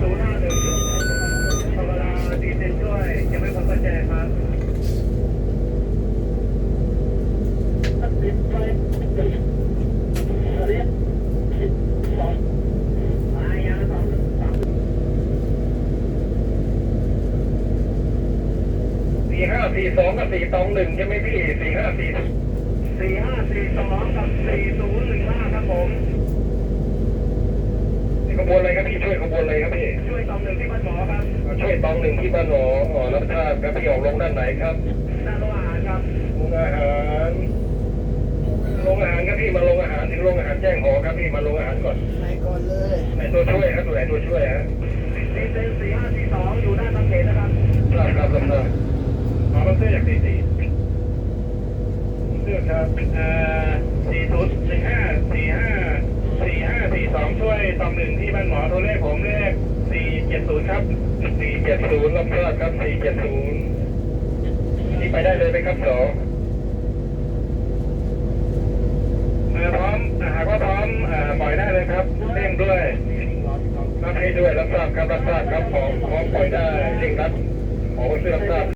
ศูนห้าหนึ่งธรรมดาดีเจช่วยยังไม่คนเข้าครับติดไฟติดเรียติดสองอายาน้สี่ห้าสี่สองกับสี่ศูนย์หนึ่งห้าครับผม บวนอะไรครับพี่ช่วยขบวนอะไรครับพี่ช่วยตองหนึ่งที่บ้านหมอครับช่วยตองหนึ่งที่บ้านหมอหมอรับทราบครับพี่ออกลงด้านไหนครับด้านโรงอาหารครับโรงอาหารโรงอาหารครับพี่มาโรงอาหารถึงโรงอาหารแจ้งหอครับพี่มาโรงอาหารก่อนไปก่อนเลยไหนตัวช่วยครับตัวไหนตัวช่วยฮะสี่เซนสี่ห้าสี่สองอยู่หน้าตังเกตนะครับทราบครับลำเนินหมอรับเสื้อจากสี่สี่เสื้อครับเอ่อสี่ศูนย์สี่ห้าสี่ห้าสี่ห้าสี่สองช่วยต องหนึ่งที่บ้านหมอตัวเลขผมเลขสี่เจ็ดศูนย์ครับสี่เจ็ดศูนย์รับทราบครับสี่เจ็ดศูนย์นี่ไปได้เลยไหมครับสองเมื่อพร้อมหากว่าพร้อมปล่อยได้เลยครับเร่งด้วยรับให้ด้วยรับทราบครับรับทราบครับของของปล่อยได้เร่งรัดขอเชื่อรับทราบ